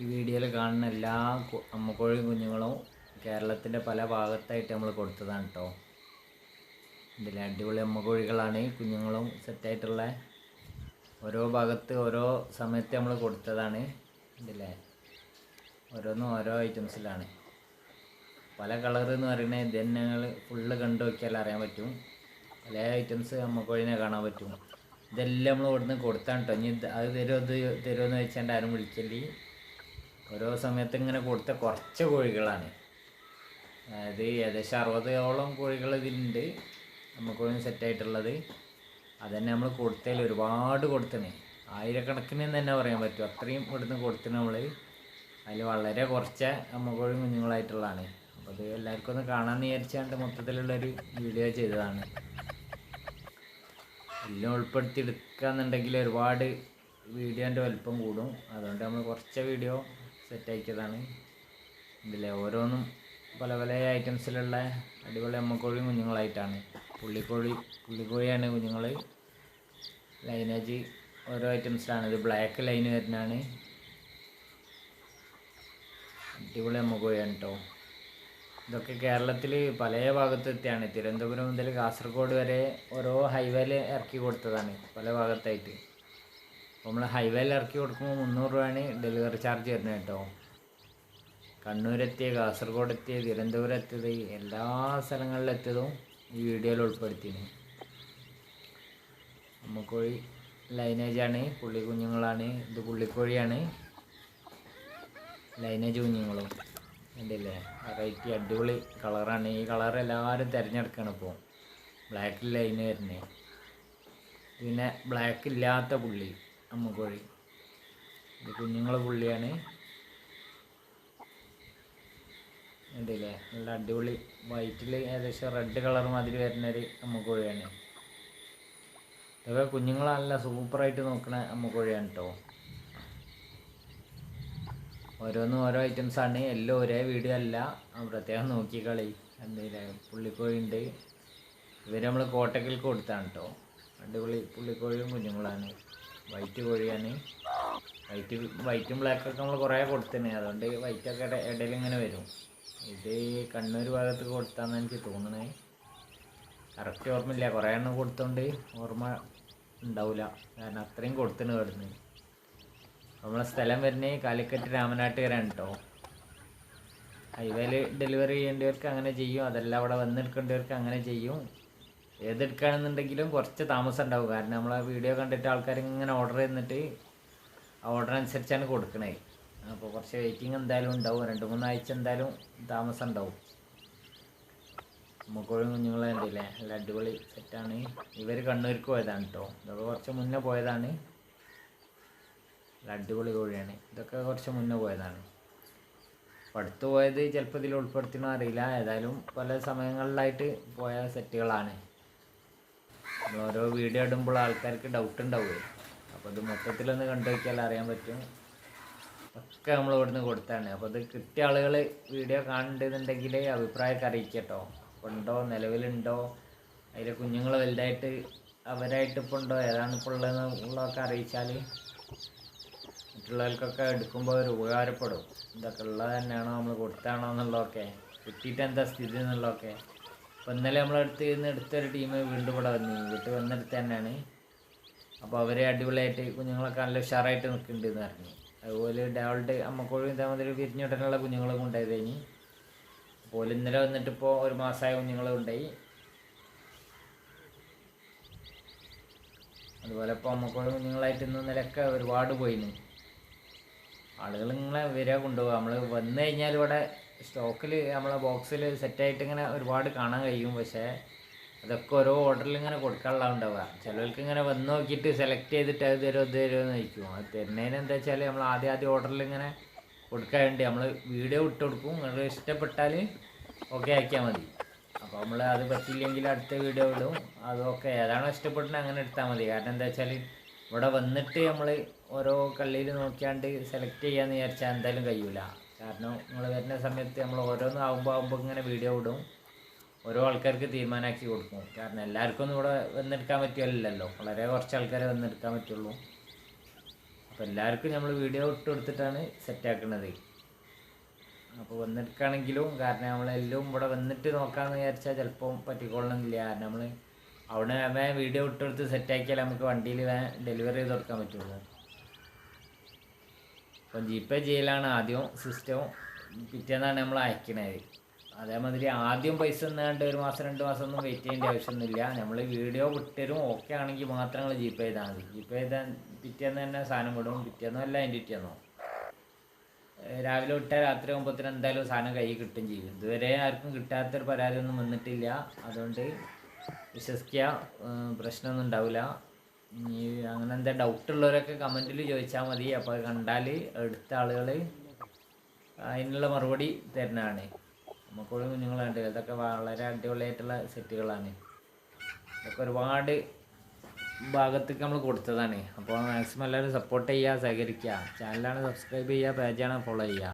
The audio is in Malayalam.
ഈ വീഡിയോയിൽ കാണുന്ന എല്ലാ അമ്മക്കോഴി കുഞ്ഞുങ്ങളും കേരളത്തിന്റെ പല ഭാഗത്തായിട്ട് നമ്മൾ കൊടുത്തതാണ് കേട്ടോ ഇതിൽ അടിപൊളി അമ്മക്കോഴികളാണ് കുഞ്ഞുങ്ങളും സെറ്റായിട്ടുള്ള ഓരോ ഭാഗത്ത് ഓരോ സമയത്ത് നമ്മൾ കൊടുത്തതാണ്. ഇതിലെ ഓരോന്നും ഓരോ ഐറ്റംസിലാണ്. പല കളർ എന്ന് പറയുന്നത് ഇത് തന്നെ ഞങ്ങൾ ഫുള്ള് കണ്ടു നോക്കിയാൽ അറിയാൻ പറ്റും. പല ഐറ്റംസ് അമ്മക്കോഴിനെ കാണാൻ പറ്റും. ഇതെല്ലാം നമ്മൾ ഇവിടുന്ന് കൊടുത്താണ് കേട്ടോ ഇനി അത് തരുമോ അത് തരുമോ എന്ന് വെച്ചാൽ ആരും വിളിക്കല്ലേ. ഓരോ സമയത്ത് ഇങ്ങനെ കൊടുത്ത കുറച്ച് കോഴികളാണ്. അതായത് ഏകദേശം അറുപതോളം കോഴികൾ ഇതിലുണ്ട്. നമുക്കൊന്ന് സെറ്റായിട്ടുള്ളത് അതന്നെ നമ്മൾ കൊടുത്തതിൽ ഒരുപാട് കൊടുത്തണേ. ആയിരക്കണക്കിന് തന്നെ പറയാൻ പറ്റും. അത്രയും ഇവിടുന്ന് കൊടുത്തിന് നമ്മൾ അതിൽ വളരെ കുറച്ച് അമ്മക്കോഴി കുഞ്ഞുങ്ങളായിട്ടുള്ളതാണ്. അപ്പോൾ അത് എല്ലാവർക്കും ഒന്ന് കാണാമെന്ന് വിചാരിച്ചാണ്ട് മൊത്തത്തിലുള്ളൊരു വീഡിയോ ചെയ്തതാണ്. എല്ലാം ഉൾപ്പെടുത്തി എടുക്കുകയെന്നുണ്ടെങ്കിൽ ഒരുപാട് വീഡിയോന്റെ വലിപ്പം കൂടും. അതുകൊണ്ട് നമ്മൾ കുറച്ച് വീഡിയോ സെറ്റാക്കിയതാണ് ഇതിലെ ഓരോന്നും പല പല ഐറ്റംസിലുള്ള അടിപൊളി അമ്മക്കോഴി കുഞ്ഞുങ്ങളായിട്ടാണ്. പുള്ളിക്കോഴി പുള്ളിക്കോഴിയാണ് കുഞ്ഞുങ്ങൾ ലൈനേജ് ഓരോ ഐറ്റംസിലാണ് ഇത് ബ്ലാക്ക് ലൈൻ വരുന്നതാണ്. അടിപൊളി അമ്മക്കോഴിയാണ് കേട്ടോ ഇതൊക്കെ കേരളത്തിൽ പല ഭാഗത്ത് എത്തിയാണ്. തിരുവനന്തപുരം മുതൽ കാസർഗോഡ് വരെ ഓരോ ഹൈവേയിൽ ഇറക്കി കൊടുത്തതാണ് പല ഭാഗത്തായിട്ട്. നമ്മൾ ഹൈവേയിൽ ഇറക്കി കൊടുക്കുമ്പോൾ മുന്നൂറ് രൂപയാണ് ഡെലിവറി ചാർജ് വരുന്നത് കേട്ടോ. കണ്ണൂരെത്തിയ കാസർഗോഡ് എത്തിയ തിരുവനന്തപുരം എത്തിയത് എല്ലാ സ്ഥലങ്ങളിലെത്തിയതും ഈ വീഡിയോയിൽ ഉൾപ്പെടുത്തിയിരുന്നു അമ്മക്കോഴി ലൈനേജാണ് പുള്ളി കുഞ്ഞുങ്ങളാണ് ഇത് പുള്ളിക്കോഴിയാണ്. ലൈനേജ് കുഞ്ഞുങ്ങളും. ഉണ്ടല്ലേ വെറൈറ്റി അടിപൊളി കളറാണ് ഈ കളർ എല്ലാവരും തിരഞ്ഞെടുക്കണം ഇപ്പോൾ ബ്ലാക്ക് ലൈന് വരുന്നത് പിന്നെ ബ്ലാക്ക് ഇല്ലാത്ത പുള്ളി. അമ്മക്കോഴി ഇത് കുഞ്ഞുങ്ങളെ പുള്ളിയാണ്. ഉണ്ടല്ലേ നല്ല അടിപൊളി വൈറ്റിൽ ഏകദേശം റെഡ് കളർ മാതിരി വരുന്നൊരു അമ്മക്കോഴിയാണ് ഇതൊക്കെ കുഞ്ഞുങ്ങളല്ല സൂപ്പറായിട്ട് നോക്കണ അമ്മക്കോഴിയാണ് കേട്ടോ ഓരോന്നും ഓരോ ഐറ്റംസ് ആണ്. എല്ലാം ഒരേ വീഡിയോ അല്ല പ്രത്യേകം നോക്കിക്കളി എന്തെങ്കിലെ പുള്ളിക്കോഴി ഉണ്ട്. ഇവർ നമ്മൾ കോട്ടക്കൽ കൊടുത്താണ് കേട്ടോ അടിപൊളി പുള്ളിക്കോഴിയും കുഞ്ഞുങ്ങളാണ്. വൈറ്റ് കോഴിയാണ്. വൈറ്റ് വൈറ്റും ബ്ലാക്കൊക്കെ നമ്മൾ കുറേ കൊടുത്തന്നെ അതുകൊണ്ട് വൈറ്റൊക്കെ ഇട ഇടയിൽ ഇങ്ങനെ വരും. ഇത് കണ്ണൂർ ഭാഗത്ത് കൊടുത്താന്ന് എനിക്ക് തോന്നണേ. കറക്റ്റ് ഓർമ്മയില്ല. കുറേ എണ്ണം കൊടുത്തോണ്ട് ഓർമ്മ ഉണ്ടാവില്ല കാരണം അത്രയും കൊടുത്തിന് വരുന്നത് നമ്മളെ സ്ഥലം വരുന്നത് കാലിക്കറ്റ് രാമനാട്ടുകരാണ് കേട്ടോ ഹൈവേയിൽ ഡെലിവറി ചെയ്യേണ്ടവർക്ക് അങ്ങനെ ചെയ്യും. അതല്ല അവിടെ വന്നെടുക്കേണ്ടവർക്ക് അങ്ങനെ ചെയ്യും. ഏതെടുക്കുകയാണെന്നുണ്ടെങ്കിലും കുറച്ച് താമസം ഉണ്ടാവും. കാരണം ആ വീഡിയോ കണ്ടിട്ട് ആൾക്കാർ ഇങ്ങനെ ഓർഡർ ചെയ്തിട്ട് ആ ഓർഡർ അനുസരിച്ചാണ് കൊടുക്കണേ. അപ്പോൾ കുറച്ച് വെയിറ്റിംഗ് എന്തായാലും ഉണ്ടാവും. രണ്ട് മൂന്നാഴ്ച എന്തായാലും താമസം ഉണ്ടാവും. മുക്കോഴും കുഞ്ഞുങ്ങളെ ഉണ്ടല്ലേ നല്ല അടിപൊളി സെറ്റാണ് ഇവർ കണ്ണൂർക്ക് പോയതാണ് കേട്ടോ ഇതൊക്കെ കുറച്ച് മുന്നേ പോയതാണ്. നല്ല അടിപൊളി കോഴിയാണ്. ഇതൊക്കെ കുറച്ച് മുന്നേ പോയതാണ്. അടുത്ത് പോയത് ചിലപ്പോൾ ഇതിൽ ഉൾപ്പെടുത്തണോ അറിയില്ല. ഏതായാലും പല സമയങ്ങളിലായിട്ട് പോയ സെറ്റുകളാണ് നമ്മൾ ഓരോ വീഡിയോ ഇടുമ്പോൾ ആൾക്കാർക്ക് ഡൗട്ട് ഉണ്ടാവുമേ അപ്പോൾ ഇത് മൊത്തത്തിലൊന്ന് കണ്ടു നോക്കിയാൽ അറിയാൻ പറ്റും. ഒക്കെ നമ്മൾ ഇവിടുന്ന് കൊടുത്താണ്. അപ്പോൾ ഇത് കിട്ടിയ ആളുകൾ വീഡിയോ കാണുന്നുണ്ടെന്നുണ്ടെങ്കിൽ അഭിപ്രായമൊക്കെ അറിയിക്കട്ടോ. ഉണ്ടോ? നിലവിലുണ്ടോ? അതിലെ കുഞ്ഞുങ്ങൾ വലുതായിട്ട് അവരായിട്ട് ഇപ്പോൾ ഉണ്ടോ? ഏതാണ് ഇപ്പോൾ ഉള്ളതെന്ന് ഉള്ളതൊക്കെ അറിയിച്ചാൽ മറ്റുള്ളവർക്കൊക്കെ എടുക്കുമ്പോൾ ഒരു ഉപകാരപ്പെടും. ഇതൊക്കെ ഉള്ളത് തന്നെയാണോ നമ്മൾ കൊടുത്താണോ എന്നുള്ളതൊക്കെ. കിട്ടിയിട്ട് എന്താ സ്ഥിതി എന്നുള്ളതൊക്കെ. അപ്പോൾ ഇന്നലെ നമ്മളടുത്ത് നിന്ന് എടുത്തൊരു ടീം വീണ്ടും ഇവിടെ വന്നു. വീട്ടിൽ വന്നെടുത്ത് തന്നെയാണ്. അപ്പോൾ അവർ അടിപൊളിയായിട്ട് കുഞ്ഞുങ്ങളൊക്കെ നല്ല ഉഷാറായിട്ട് നിൽക്കുന്നുണ്ട് എന്ന് പറഞ്ഞു. അതുപോലെ ഡാവൾട്ട് അമ്മക്കോഴും ഇതേമാതിരി വിരിഞ്ഞിടനുള്ള കുഞ്ഞുങ്ങളും ഉണ്ടായത് കഴിഞ്ഞ് അപ്പോൾ ഇന്നലെ വന്നിട്ട് ഇപ്പോൾ ഒരു മാസമായ കുഞ്ഞുങ്ങളും ഉണ്ടായി അതുപോലെ ഇപ്പോൾ അമ്മക്കോഴും കുഞ്ഞുങ്ങളായിട്ട് ഇന്ന് ഇന്നലെയൊക്കെ ഒരുപാട് പോയിന്. ആളുകൾ ഇങ്ങനെ വരിക കൊണ്ടുപോകുക നമ്മൾ വന്നു കഴിഞ്ഞാൽ ഇവിടെ സ്റ്റോക്കിൽ നമ്മളെ ബോക്സിൽ സെറ്റായിട്ട് ഇങ്ങനെ ഒരുപാട് കാണാൻ കഴിയും. പക്ഷേ അതൊക്കെ ഓരോ ഓർഡറിൽ ഇങ്ങനെ കൊടുക്കാനുള്ള ഉണ്ടാവുക. ചിലർക്ക് ഇങ്ങനെ വന്ന് നോക്കിയിട്ട് സെലക്ട് ചെയ്തിട്ട് അത് തരുമോ ഇത് തരുമോ എന്ന് ചോദിക്കും. അത് തരുന്നതിന് എന്താ വെച്ചാൽ നമ്മൾ ആദ്യം ആദ്യം ഓർഡറിൽ ഇങ്ങനെ കൊടുക്കാൻ വേണ്ടി നമ്മൾ വീഡിയോ ഇട്ട് കൊടുക്കും. നിങ്ങൾക്ക് ഇഷ്ടപ്പെട്ടാൽ ഓക്കെ ആക്കിയാൽ മതി. അപ്പോൾ നമ്മൾ അത് പറ്റില്ലെങ്കിൽ അടുത്ത വീഡിയോ ഇടും. അതൊക്കെ ഏതാണോ ഇഷ്ടപ്പെടുന്നത് അങ്ങനെ എടുത്താൽ മതി. കാരണം എന്താ വെച്ചാൽ ഇവിടെ വന്നിട്ട് നമ്മൾ ഓരോ കള്ളിയിൽ നോക്കിയാണ്ട് സെലക്ട് ചെയ്യാമെന്ന് വിചാരിച്ചാൽ എന്തായാലും കഴിയൂല. കാരണം നിങ്ങൾ വരുന്ന സമയത്ത് നമ്മൾ ഓരോന്ന് ആകുമ്പോൾ ആകുമ്പോൾ ഇങ്ങനെ വീഡിയോ ഇടും. ഓരോ ആൾക്കാർക്ക് തീരുമാനമാക്കി കൊടുക്കും. കാരണം എല്ലാവർക്കും ഒന്നും ഇവിടെ വന്നെടുക്കാൻ പറ്റുമല്ലോ വളരെ കുറച്ച് ആൾക്കാരെ വന്നെടുക്കാൻ പറ്റുള്ളൂ. അപ്പോൾ എല്ലാവർക്കും നമ്മൾ വീഡിയോ ഇട്ട് കൊടുത്തിട്ടാണ് സെറ്റാക്കുന്നത് അപ്പോൾ വന്നെടുക്കുകയാണെങ്കിലും കാരണം നമ്മളെല്ലാം ഇവിടെ വന്നിട്ട് നോക്കാമെന്ന് വിചാരിച്ചാൽ ചിലപ്പം പറ്റിക്കൊള്ളണമെന്നില്ല കാരണം നമ്മൾ അവിടെ വേ വീഡിയോ ഇട്ടെടുത്ത് സെറ്റാക്കിയാൽ നമുക്ക് വണ്ടിയിൽ ഡെലിവറി ചെയ്ത് കൊടുക്കാൻ പറ്റുള്ളൂ. അപ്പം ജി പേ ചെയ്യലാണ് ആദ്യം സിസ്റ്റം പിറ്റേന്നാണ് നമ്മൾ അയക്കണത്. അതേമാതിരി ആദ്യം പൈസ എന്നാണ്ട് ഒരു മാസം രണ്ട് മാസം ഒന്നും വെയിറ്റ് ചെയ്യേണ്ട ആവശ്യമൊന്നുമില്ല. നമ്മൾ വീഡിയോ വിട്ടരും ഓക്കെ ആണെങ്കിൽ മാത്രം നിങ്ങൾ ജി പേ ചെയ്താൽ മതി. ജി പേ ചെയ്താൽ പിറ്റേന്ന് തന്നെ സാധനം വിടും. പിറ്റേന്നോ അല്ല അതിന്റെ പിറ്റേന്നോ. രാവിലെ വിട്ടാൽ രാത്രി ഒമ്പത്തിന് എന്തായാലും സാധനം കയ്യിൽ കിട്ടും ചെയ്യും. ഇതുവരെ ആർക്കും കിട്ടാത്തൊരു പരാതി ഒന്നും വന്നിട്ടില്ല. അതുകൊണ്ട് വിശ്വസിക്കുക പ്രശ്നമൊന്നും ഉണ്ടാവില്ല ഇനി അങ്ങനെ എന്താ ഡൗട്ട് ഉള്ളവരൊക്കെ കമന്റിൽ ചോദിച്ചാൽ മതി. അപ്പോൾ കണ്ടാൽ എടുത്ത ആളുകൾ അതിനുള്ള മറുപടി തരുന്നതാണ്. നമുക്കോട് കുഞ്ഞുങ്ങളുണ്ട് ഇതൊക്കെ വളരെ അടിപൊളിയായിട്ടുള്ള സെറ്റുകളാണ്. ഇതൊക്കെ ഒരുപാട് ഭാഗത്തേക്ക് നമ്മൾ കൊടുത്തതാണ്. അപ്പോൾ മാക്സിമം എല്ലാവരും സപ്പോർട്ട് ചെയ്യുക സഹകരിക്കുക. ചാനലാണ് സബ്സ്ക്രൈബ് ചെയ്യുക പേജാണ് ഫോളോ ചെയ്യുക.